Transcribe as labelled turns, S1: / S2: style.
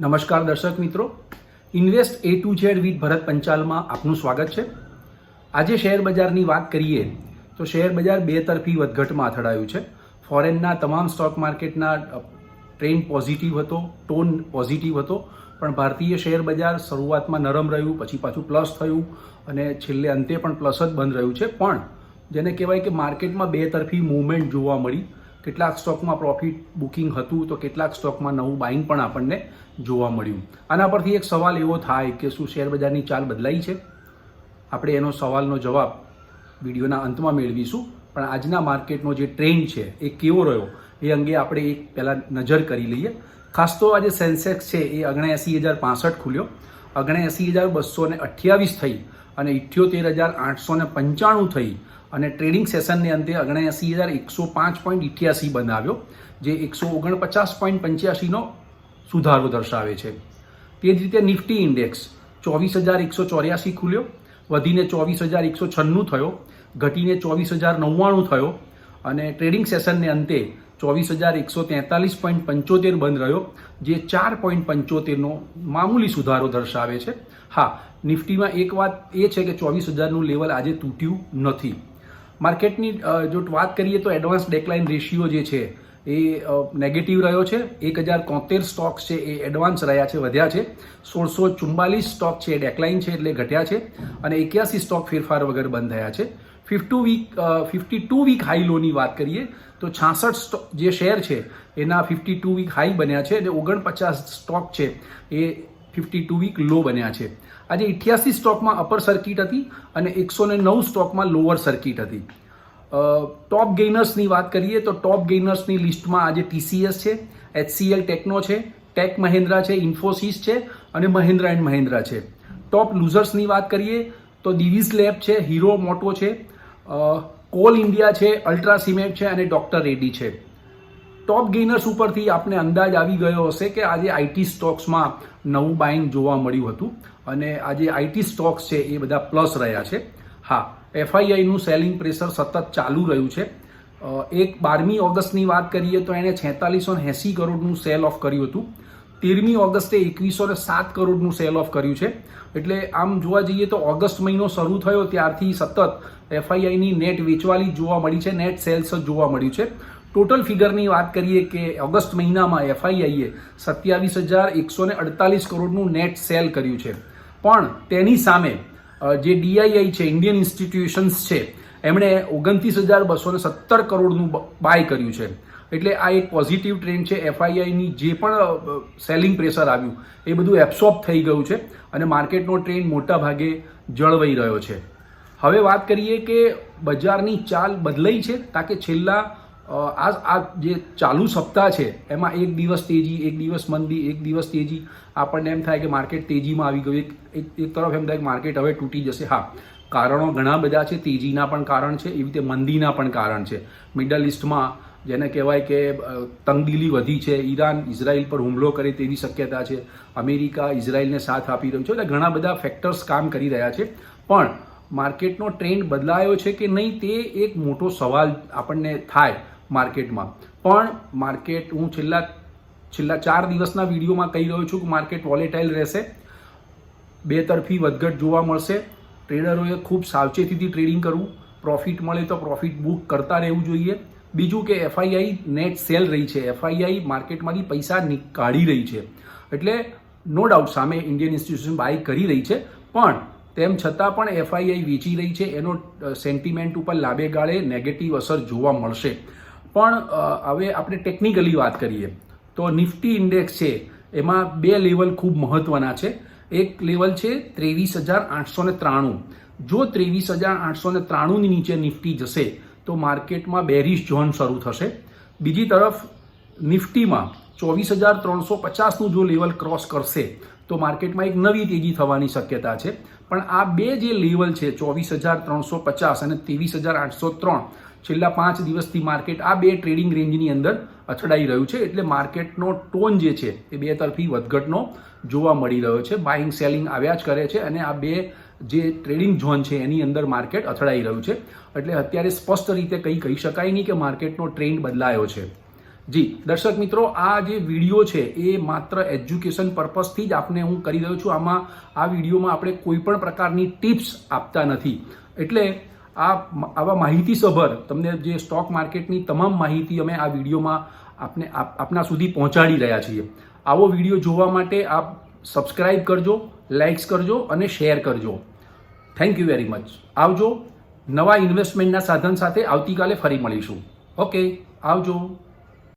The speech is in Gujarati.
S1: નમસ્કાર દર્શક મિત્રો. Invest A to Z with Bharat પંચાલમાં આપનું સ્વાગત છે. આજે શેર બજારની વાત કરીએ તો શેર બજાર બે તરફી વધઘટમાં અથડાયું છે. ફોરેનના તમામ સ્ટોક માર્કેટના ટ્રેન્ડ પોઝિટિવ હતો, ટોન પોઝિટિવ હતો, પણ ભારતીય શેર બજાર શરૂઆતમાં નરમ રહ્યું, પછી પાછું પ્લસ થયું અને છેલ્લે અંતે પણ પ્લસ જ બંધ રહ્યું છે. પણ જેને કહેવાય કે માર્કેટમાં બે તરફી મૂવમેન્ટ જોવા મળી. કેટલાક સ્ટોકમાં પ્રોફિટ બુકિંગ હતું તો કેટલાક સ્ટોકમાં નવું બાઇંગ પણ આપણને જોવા મળ્યું. આના પરથી એક સવાલ એવો થાય કે શું શેર બજારની ચાલ બદલાઈ છે? આપણે એનો સવાલનો જવાબ વિડીયોના અંતમાં મેળવીશું. પણ આજના માર્કેટનો જે ટ્રેન્ડ છે એ કેવો રહ્યો? એ અંગે આપણે એક પહેલાં નજર કરી લઈએ. ખાસ તો આજે સેન્સેક્સ છે એ ઓગણએંસી હજાર પાસઠ ખુલ્યો. ઓગણએંસી હજાર બસો ને અઠ્યાવીસ થઈ. અને ઇઠ્યોતેર હજાર આઠસો ને પંચાણું થઈ અને ટ્રેડિંગ સેશનને અંતે ઓગણએંસી હજાર એકસો પાંચ પોઈન્ટ ઇઠ્યાસી બનાવ્યો, જે એકસો ઓગણપચાસ પોઈન્ટ પંચ્યાસીનો સુધારો દર્શાવે છે. તે જ રીતે નિફ્ટી ઇન્ડેક્સ ચોવીસ હજાર એકસો ચોર્યાસી ખુલ્યો, વધીને ચોવીસ હજાર એકસો છન્નું થયો, ઘટીને ચોવીસ હજાર નવ્વાણું થયો અને ટ્રેડિંગ સેશનને અંતે ચોવીસ હજાર એકસો તેતાલીસ પોઈન્ટ પંચોતેર બંધ રહ્યો, જે ચાર પોઈન્ટ પંચોતેરનો મામૂલી સુધારો દર્શાવે છે. હા, નિફ્ટીમાં એક વાત એ છે કે ચોવીસ હજારનું લેવલ આજે તૂટ્યું નથી. માર્કેટની જો વાત કરીએ તો એડવાન્સ ડેકલાઇન રેશિયો જે છે, એ નેગેટિવ રહ્યો છે. એક હજાર કોતેર સ્ટોક્સ છે એ એડવાન્સ રહ્યા છે, વધ્યા છે. સોળસો ચુમ્બાલીસ સ્ટોક છે એ ડેકલાઇન છે એટલે ઘટ્યા છે અને એક્યાસી સ્ટોક ફેરફાર વગર બંધ થયા છે. Fifty week fifty two week high લોની વાત કરીએ તો છાસઠ જે શેર છે એના ફિફ્ટી ટુ વીક હાઈ બન્યા છે. અને ઓગણપચાસ સ્ટોક છે એ ફિફ્ટી ટુ વીક લો બન્યા છે. આજે ઇઠ્યાસી સ્ટોકમાં અપર સર્કિટ હતી અને એકસો ને નવ સ્ટોકમાં લોઅર સર્કિટ હતી. ટોપ ગેઇનર્સની વાત કરીએ તો ટોપ ગેઇનર્સની લિસ્ટમાં આજે ટીસીએસ છે એચસીએલ ટેકનો છે ટેક મહિન્દ્રા છે ઇન્ફોસિસ છે અને મહિન્દ્રા એન્ડ મહિન્દ્રા છે. ટોપ લૂઝર્સની વાત કરીએ તો દિવીઝ લેબ છે હીરો મોટો છે કોલ ઇન્ડિયા છે અલ્ટ્રા સિમેન્ટ છે અને ડોક્ટર રેડ્ડી છે. ટોપ ગેઇનર્સ ઉપરથી આપને અંદાજ આવી ગયો હશે કે આજે આઈટી સ્ટોક્સમાં નવું બાઇંગ જોવા મળ્યું હતું. અને આજે આઈટી સ્ટોક્સ છે એ બધા પ્લસ રહ્યા છે. હા એફઆઈઆઈનું સેલિંગ પ્રેશર સતત ચાલુ રહ્યું છે. એક બારમી ઓગસ્ટની વાત કરીએ તો એણે છેતાલીસો એંસી કરોડનું સેલ ઓફ કર્યું હતું. તેરમી ઓગસ્ટે એકવીસો ને સાત કરોડનું સેલ ઓફ કર્યું છે. એટલે આમ જોવા જઈએ તો ઓગસ્ટ મહિનો શરૂ થયો ત્યારથી સતત એફઆઈઆઈની નેટ વેચવાલી જોવા મળી છે નેટ સેલ્સ જ જોવા મળ્યું છે. ટોટલ ફિગરની વાત કરીએ કે ઓગસ્ટ મહિનામાં એફઆઈઆઈએ સત્યાવીસ હજાર એકસો ને અડતાલીસ કરોડનું નેટ સેલ કર્યું છે. પણ તેની સામે જે ડીઆઈઆઈ છે ઇન્ડિયન ઇન્સ્ટિટ્યુશન્સ છે, એમણે ઓગણત્રીસ હજાર બસો ને સત્તર કરોડનું બાય કર્યું છે. એટલે આ એક પોઝિટિવ ટ્રેન્ડ છે એફઆઈઆઈની જે પણ સેલિંગ પ્રેશર આવ્યું, એ બધું એબ્સોર્બ થઈ ગયું છે અને માર્કેટનો ટ્રેન્ડ મોટા ભાગે જળવાઈ રહ્યો છે. હવે વાત કરીએ કે બજારની ચાલ બદલાઈ છે કારણ કે છેલ્લા આ આ જે ચાલુ સપ્તાહ છે, એમાં એક દિવસ તેજી, એક દિવસ મંદી, એક દિવસ તેજી. આપણને એમ થાય કે માર્કેટ તેજીમાં આવી ગયું. એક એક તરફ એમ થાય કે માર્કેટ હવે તૂટી જશે. હા, કારણો ઘણા બધા છે. તેજીના પણ કારણ છે. એવી રીતે મંદીના પણ કારણ છે. મિડલ ઇસ્ટમાં જેને કહેવાય કે તંગદિલી વધી છે. ઈરાન, ઇઝરાયલ પર હુમલો કરે તેવી શક્યતા છે. અમેરિકા, ઇઝરાયલને સાથ આપી રહ્યું છે. એટલે ઘણા બધા ફેક્ટર્સ કામ કરી રહ્યા છે. પણ માર્કેટનો ટ્રેન્ડ બદલાયો છે કે નહીં, તે એક મોટો સવાલ આપણને થાય. માર્કેટમાં. પણ માર્કેટ, હું છેલ્લા છેલ્લા ચાર દિવસના વિડીયોમાં કહી રહ્યો છું કે માર્કેટ વોલેટાઇલ રહેશે. બે તરફી વધઘટ જોવા મળશે. ટ્રેડરોએ ખૂબ સાવચેતીથી ટ્રેડિંગ કરવું. પ્રોફિટ મળે તો પ્રોફિટ બુક કરતા રહેવું જોઈએ. બીજું કે એફઆઈઆઈ નેટ સેલ રહી છે. એફઆઈઆઈ માર્કેટમાંથી પૈસા નીકાળી રહી છે. એટલે નો ડાઉટ સામે ઇન્ડિયન ઇન્સ્ટિટ્યુશન બાય કરી રહી છે. પણ તેમ છતાં પણ એફઆઈઆઈ વેચી રહી છે. એનો સેન્ટિમેન્ટ ઉપર લાંબે ગાળે નેગેટિવ અસર જોવા મળશે. પણ હવે આપણે ટેકનિકલી વાત કરીએ, તો નિફ્ટી ઇન્ડેક્સ છે, એમાં બે લેવલ ખૂબ મહત્વના છે. એક લેવલ છે ત્રેવીસ હજાર આઠસો ને ત્રાણું. જો ત્રેવીસ હજાર આઠસો ને ત્રાણુંની નીચે નિફ્ટી જશે, તો માર્કેટમાં બેરિશ ઝોન શરૂ થશે. બીજી તરફ, નિફ્ટીમાં ચોવીસ હજાર ત્રણસો પચાસનું જો લેવલ ક્રોસ કરશે, તો માર્કેટમાં એક નવી તેજી થવાની શક્યતા છે. પણ આ બે જે લેવલ છે, ચોવીસ હજાર ત્રણસો પચાસ અને ત્રેવીસ હજાર આઠસો ત્રણ છેલ્લા પાંચ દિવસથી માર્કેટ આ બે ટ્રેડિંગ રેન્જની અંદર અથડાઈ રહ્યું છે. એટલે માર્કેટનો ટોન જે છે, એ બે તરફી વધઘટનો જોવા મળી રહ્યો છે. બાઇંગ સેલિંગ આવ્યા જ કરે છે અને આ બે જે ટ્રેડિંગ ઝોન છે, એની અંદર માર્કેટ અથડાઈ રહ્યું છે. એટલે અત્યારે સ્પષ્ટ રીતે કંઈ કહી શકાય નહીં કે માર્કેટનો ટ્રેન્ડ બદલાયો છે. જી, દર્શક મિત્રો, આ જે વીડિયો છે, એ માત્ર એજ્યુકેશન પર્પઝથી જ આપને હું કરી રહ્યો છું. આમાં આ વિડીયોમાં આપણે કોઈ પણ પ્રકારની ટિપ્સ આપતા નથી. એટલે આ આવા માહિતીસભર તમને જે સ્ટોક માર્કેટની તમામ માહિતી અમે આ વિડીયોમાં આપને, આપ- આપના સુધી પહોંચાડી રહ્યા છીએ. આવો વીડિયો જોવા માટે આપ સબસ્ક્રાઇબ કરજો લાઇક્સ કરજો અને શેર કરજો. થેન્ક યુ વેરી મચ આવજો. નવા ઇન્વેસ્ટમેન્ટના સાધન સાથે આવતીકાલે ફરી મળીશું. ઓકે આવજો.